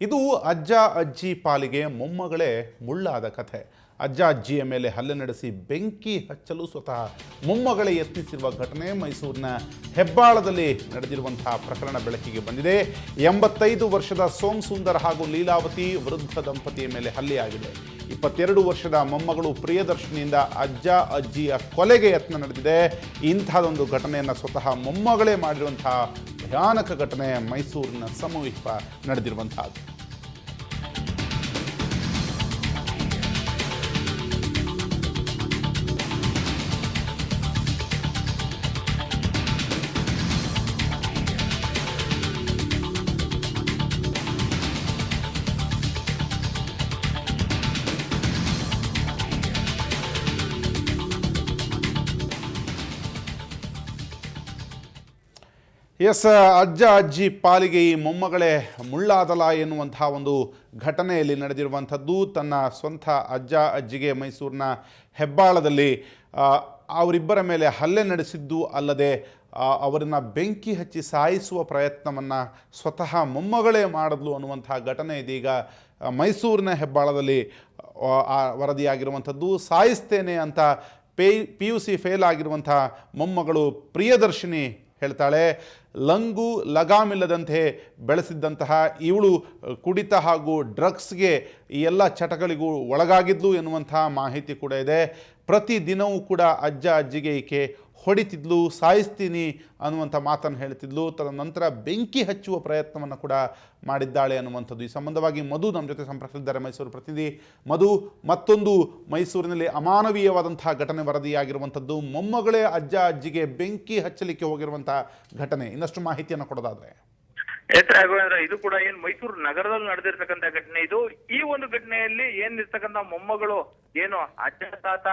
ಇದು ಅಜ್ಜ ಅಜ್ಜಿ ಪಾಲಿಗೆ ಮೊಮ್ಮಗಳೇ ಮುಳ್ಳಾದ ಕಥೆ. ಅಜ್ಜ ಅಜ್ಜಿಯ ಮೇಲೆ ಹಲ್ಲೆ ನಡೆಸಿ ಬೆಂಕಿ ಹಚ್ಚಲು ಸ್ವತಃ ಮೊಮ್ಮಗಳೇ ಯತ್ನಿಸಿರುವ ಘಟನೆ ಮೈಸೂರಿನ ಹೆಬ್ಬಾಳದಲ್ಲಿ ನಡೆದಿರುವಂತಹ ಪ್ರಕರಣ ಬೆಳಕಿಗೆ ಬಂದಿದೆ. ಎಂಬತ್ತೈದು ವರ್ಷದ ಸೋಮ್ ಸುಂದರ್ ಹಾಗೂ ಲೀಲಾವತಿ ವೃದ್ಧ ದಂಪತಿಯ ಮೇಲೆ ಹಲ್ಲೆಯಾಗಿದೆ. ಇಪ್ಪತ್ತೆರಡು ವರ್ಷದ ಮೊಮ್ಮಗಳು ಪ್ರಿಯದರ್ಶಿನಿಯಿಂದ ಅಜ್ಜ ಅಜ್ಜಿಯ ಕೊಲೆಗೆ ಯತ್ನ ನಡೆದಿದೆ. ಇಂಥದ್ದೊಂದು ಘಟನೆಯನ್ನು ಸ್ವತಃ ಮೊಮ್ಮಗಳೇ ಮಾಡಿರುವಂತಹ ಭಯಾನಕ ಘಟನೆ ಮೈಸೂರಿನ ಸಮೀಪ ನಡೆದಿರುವಂತಹದ್ದು ಎಸ್, ಅಜ್ಜ ಅಜ್ಜಿ ಪಾಲಿಗೆ ಈ ಮೊಮ್ಮಗಳೇ ಮುಳ್ಳಾದಲ ಎನ್ನುವಂತಹ ಒಂದು ಘಟನೆಯಲ್ಲಿ ನಡೆದಿರುವಂಥದ್ದು. ತನ್ನ ಸ್ವಂತ ಅಜ್ಜ ಅಜ್ಜಿಗೆ ಮೈಸೂರಿನ ಹೆಬ್ಬಾಳದಲ್ಲಿ ಅವರಿಬ್ಬರ ಮೇಲೆ ಹಲ್ಲೆ ನಡೆಸಿದ್ದು ಅಲ್ಲದೆ ಅವರನ್ನು ಬೆಂಕಿ ಹಚ್ಚಿ ಸಾಯಿಸುವ ಪ್ರಯತ್ನವನ್ನು ಸ್ವತಃ ಮೊಮ್ಮಗಳೇ ಮಾಡಿದ್ಲು ಅನ್ನುವಂತಹ ಘಟನೆ ಇದೀಗ ಮೈಸೂರಿನ ಹೆಬ್ಬಾಳದಲ್ಲಿ ವರದಿಯಾಗಿರುವಂಥದ್ದು. ಸಾಯಿಸ್ತೇನೆ ಅಂತ pay, P U C fail ಆಗಿರುವಂಥ ಮೊಮ್ಮಗಳು ಪ್ರಿಯದರ್ಶಿನಿ ಹೇಳ್ತಾಳೆ, ಲಂಗು ಲಗಾಮಿಲ್ಲದಂತೆ ಬೆಳೆಸಿದ್ದಂತಹ ಇವಳು ಕುಡಿತ ಹಾಗೂ ಡ್ರಗ್ಸ್ಗೆ ಈ ಎಲ್ಲ ಚಟಗಳಿಗೂ ಒಳಗಾಗಿದ್ಲು ಎನ್ನುವಂತಹ ಮಾಹಿತಿ ಕೂಡ ಇದೆ. ಪ್ರತಿ ದಿನವೂ ಕೂಡ ಅಜ್ಜ ಅಜ್ಜಿಗೆ ಈಕೆ ಹೊಡಿತಿದ್ಲು, ಸಾಯಿಸ್ತೀನಿ ಅನ್ನುವಂಥ ಮಾತನ್ನು ಹೇಳ್ತಿದ್ಲು. ತದನಂತರ ಬೆಂಕಿ ಹಚ್ಚುವ ಪ್ರಯತ್ನವನ್ನು ಕೂಡ ಮಾಡಿದ್ದಾಳೆ ಅನ್ನುವಂಥದ್ದು. ಈ ಸಂಬಂಧವಾಗಿ ಮಧು ನಮ್ಮ ಜೊತೆ ಸಂಪರ್ಕಿಸಿದ್ದಾರೆ ಮೈಸೂರು ಪ್ರತಿನಿಧಿ ಮಧು, ಮತ್ತೊಂದು ಮೈಸೂರಿನಲ್ಲಿ ಅಮಾನವೀಯವಾದಂತಹ ಘಟನೆ ವರದಿಯಾಗಿರುವಂಥದ್ದು. ಮೊಮ್ಮಗಳೇ ಅಜ್ಜ ಅಜ್ಜಿಗೆ ಬೆಂಕಿ ಹಚ್ಚಲಿಕ್ಕೆ ಹೋಗಿರುವಂತಹ ಘಟನೆ. ಇನ್ನಷ್ಟು ಮಾಹಿತಿಯನ್ನು ಕೊಡೋದಾದ್ರೆ. ಇದು ಕೂಡ ಏನ್ ಮೈಸೂರು ನಗರದಲ್ಲಿ ನಡೆದಿರ್ತಕ್ಕಂಥ ಘಟನೆ ಇದು. ಈ ಒಂದು ಘಟನೆಯಲ್ಲಿ ಏನಿರ್ತಕ್ಕಂಥ ಮೊಮ್ಮಗಳು ಏನು ಅಜ್ಜ ತಾತ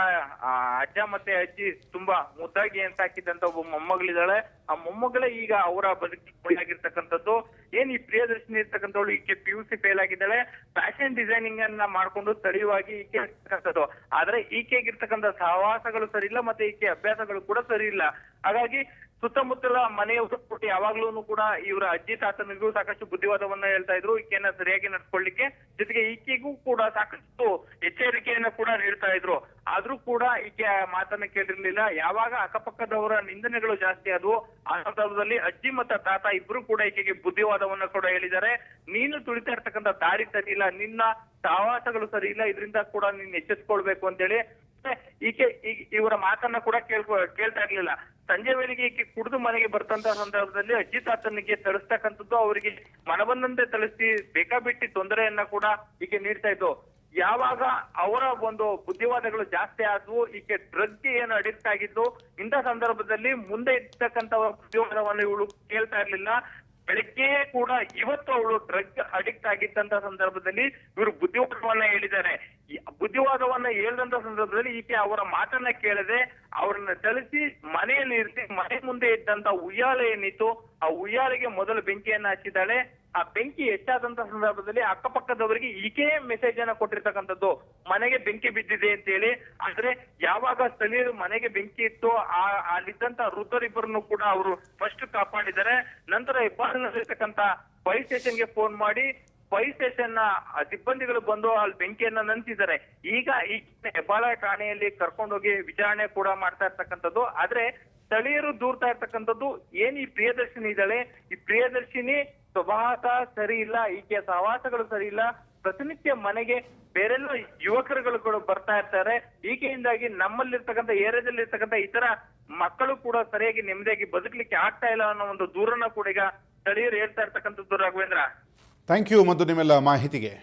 ಅಜ್ಜ ಮತ್ತೆ ಅಜ್ಜಿ ತುಂಬಾ ಮುದ್ದಾಗಿ ಏನ್ ಸಾಕಿದಂತ ಒಬ್ಬ ಮೊಮ್ಮಗಳಿದ್ದಾಳೆ. ಆ ಮೊಮ್ಮಗಳೇ ಈಗ ಅವರ ಬದುಕಿ ಆಗಿರ್ತಕ್ಕಂಥದ್ದು. ಏನ್ ಈ ಪ್ರಿಯದರ್ಶಿನಿ ಇರ್ತಕ್ಕಂಥವಳು ಈಕೆ ಪಿ ಯು ಸಿ ಫೇಲ್ ಆಗಿದ್ದಾಳೆ. ಫ್ಯಾಷನ್ ಡಿಸೈನಿಂಗ್ ಅನ್ನ ಮಾಡ್ಕೊಂಡು ತಡೆಯುವಾಗಿ ಈಕೆ ಇರ್ತಕ್ಕಂಥದ್ದು. ಆದ್ರೆ ಈಕೆಗಿರ್ತಕ್ಕಂಥ ಸಹವಾಸಗಳು ಸರಿ ಇಲ್ಲ, ಮತ್ತೆ ಈಕೆ ಅಭ್ಯಾಸಗಳು ಕೂಡ ಸರಿ ಇಲ್ಲ. ಹಾಗಾಗಿ ಸುತ್ತಮುತ್ತಲ ಮನೆಯವರು ಕೂಡ ಯಾವಾಗ್ಲೂ ಕೂಡ ಇವರ ಅಜ್ಜಿ ತಾತನಿಗೂ ಸಾಕಷ್ಟು ಬುದ್ಧಿವಾದವನ್ನ ಹೇಳ್ತಾ ಇದ್ರು. ಈಕೆಯನ್ನ ಸರಿಯಾಗಿ ನಡ್ಸ್ಕೊಳ್ಳಿಕ್ಕೆ. ಜೊತೆಗೆ ಈಕೆಗೂ ಕೂಡ ಸಾಕಷ್ಟು ಎಚ್ಚರಿಕೆಯನ್ನ ಕೂಡ ನೀಡ್ತಾ ಇದ್ರು. ಆದ್ರೂ ಕೂಡ ಈಕೆ ಮಾತನ್ನ ಕೇಳಿರ್ಲಿಲ್ಲ. ಯಾವಾಗ ಅಕ್ಕಪಕ್ಕದವರ ನಿಂದನೆಗಳು ಜಾಸ್ತಿ ಆದವು, ಆ ಸಂದರ್ಭದಲ್ಲಿ ಅಜ್ಜಿ ಮತ್ತು ತಾತ ಇಬ್ರು ಕೂಡ ಈಕೆಗೆ ಬುದ್ಧಿವಾದವನ್ನ ಕೂಡ ಹೇಳಿದ್ದಾರೆ. ನೀನು ತುಳಿತಾ ಇರ್ತಕ್ಕಂಥ ದಾರಿ ಸರಿ ಇಲ್ಲ, ನಿನ್ನ ಸಹವಾಸಗಳು ಸರಿ ಇಲ್ಲ, ಇದರಿಂದ ಕೂಡ ನೀನ್ ಎಚ್ಚೆತ್ಕೊಳ್ಬೇಕು ಅಂತೇಳಿ. ಈಕೆ ಇವರ ಮಾತನ್ನ ಕೂಡ ಕೇಳ್ಕೊ, ಕೇಳ್ತಾ ಇರ್ಲಿಲ್ಲ. ಸಂಜೆ ವೇಳೆಗೆ ಈಕೆ ಕುಡಿದು ಮನೆಗೆ ಬರ್ತಂತ ಸಂದರ್ಭದಲ್ಲಿ ಅಜ್ಜಿ ತಾತನಿಗೆ ತಳಿಸ್ತಕ್ಕಂಥದ್ದು ಅವರಿಗೆ ಮನಬಂದಂತೆ ತಳಿಸಿ ಬೇಕಾಬಿಟ್ಟಿ ತೊಂದರೆಯನ್ನ ಕೂಡ ಈಕೆ ನೀಡ್ತಾ ಇದ್ದು ಯಾವಾಗ ಅವರ ಒಂದು ಬುದ್ಧಿವಾದಗಳು ಜಾಸ್ತಿ ಆದ್ವು, ಈಕೆ ಡ್ರಗ್ಗೆ ಏನು ಅಡಿಕ್ಟ್ ಆಗಿದ್ದು ಇಂಥ ಸಂದರ್ಭದಲ್ಲಿ ಮುಂದೆ ಇರ್ತಕ್ಕಂಥ ಬುದ್ಧಿವಾದವನ್ನು ಇವಳು ಕೇಳ್ತಾ ಇರ್ಲಿಲ್ಲ. ಬೆಳಿಗ್ಗೆಯೇ ಕೂಡ ಇವತ್ತು ಅವಳು ಡ್ರಗ್ ಅಡಿಕ್ಟ್ ಆಗಿದ್ದಂತ ಸಂದರ್ಭದಲ್ಲಿ ಇವರು ಬುದ್ಧಿವಾದವನ್ನ ಹೇಳಿದ್ದಾರೆ. ಬುದ್ಧಿವಾದವನ್ನ ಹೇಳಿದಂತ ಸಂದರ್ಭದಲ್ಲಿ ಈಕೆ ಅವರ ಮಾತನ್ನ ಕೇಳದೆ ಅವರನ್ನ ತಳಿಸಿ ಮನೆಯಲ್ಲಿ ಇರಿಸಿ ಮನೆ ಮುಂದೆ ಇದ್ದಂತ ಉಯ್ಯಾಲೆ ಏನಿತ್ತು, ಆ ಉಯ್ಯಾಲೆಗೆ ಮೊದಲು ಬೆಂಕಿಯನ್ನ ಹಚ್ಚಿದ್ದಾಳೆ. ಆ ಬೆಂಕಿ ಹೆಚ್ಚಾದಂತ ಸಂದರ್ಭದಲ್ಲಿ ಅಕ್ಕಪಕ್ಕದವರಿಗೆ ಈಕೆ ಮೆಸೇಜ್ ಅನ್ನ ಕೊಟ್ಟಿರ್ತಕ್ಕಂಥದ್ದು ಮನೆಗೆ ಬೆಂಕಿ ಬಿದ್ದಿದೆ ಅಂತ ಹೇಳಿ. ಆದ್ರೆ ಯಾವಾಗ ಸ್ಥಳೀಯರು ಮನೆಗೆ ಬೆಂಕಿ ಇತ್ತು ಆ, ಅಲ್ಲಿದ್ದಂತ ವೃದ್ಧರಿಬ್ಬರನ್ನು ಕೂಡ ಅವರು ಫಸ್ಟ್ ಕಾಪಾಡಿದ್ದಾರೆ. ನಂತರ ಹೆಬ್ಬಾಳಿನಲ್ಲಿರ್ತಕ್ಕಂಥ ಫೈರ್ ಸ್ಟೇಷನ್ಗೆ ಫೋನ್ ಮಾಡಿ ಫೈರ್ ಸ್ಟೇಷನ್ನ ಸಿಬ್ಬಂದಿಗಳು ಬಂದು ಅಲ್ಲಿ ಬೆಂಕಿಯನ್ನ ನಂತಿದ್ದಾರೆ ಈಗ ಈ ಹೆಬ್ಬಾಳ ಠಾಣೆಯಲ್ಲಿ ಕರ್ಕೊಂಡೋಗಿ ವಿಚಾರಣೆ ಕೂಡ ಮಾಡ್ತಾ ಇರ್ತಕ್ಕಂಥದ್ದು. ಆದ್ರೆ ಸ್ಥಳೀಯರು ದೂರ್ತಾ ಇರ್ತಕ್ಕಂಥದ್ದು ಏನ್ ಈ ಪ್ರಿಯದರ್ಶಿನಿ ಇದ್ದಾಳೆ? ಈ ಪ್ರಿಯದರ್ಶಿನಿ ಸ್ವಭಾವ ಸರಿ ಇಲ್ಲ, ಈಕೆಯ ಸಹವಾಸಗಳು ಸರಿ ಇಲ್ಲ, ಪ್ರತಿನಿತ್ಯ ಮನೆಗೆ ಬೇರೆಲ್ಲ ಯುವಕರುಗಳು ಕೂಡ ಬರ್ತಾ ಇರ್ತಾರೆ. ಈಕೆಯಿಂದಾಗಿ ನಮ್ಮಲ್ಲಿರ್ತಕ್ಕಂಥ ಏರಿಯಾದಲ್ಲಿ ಇರ್ತಕ್ಕಂಥ ಇತರ ಮಕ್ಕಳು ಕೂಡ ಸರಿಯಾಗಿ ನೆಮ್ಮದಿಯಾಗಿ ಬದುಕಲಿಕ್ಕೆ ಆಗ್ತಾ ಇಲ್ಲ ಅನ್ನೋ ಒಂದು ದೂರನ್ನ ಕೂಡ ಈಗ ಸ್ಥಳೀಯರು ಹೇಳ್ತಾ ಇರ್ತಕ್ಕಂಥದ್ದು ರಾಘವೇಂದ್ರ. ಥ್ಯಾಂಕ್ ಯು ಮಧು ನಿಮ್ಮೆಲ್ಲ ಮಾಹಿತಿಗೆ.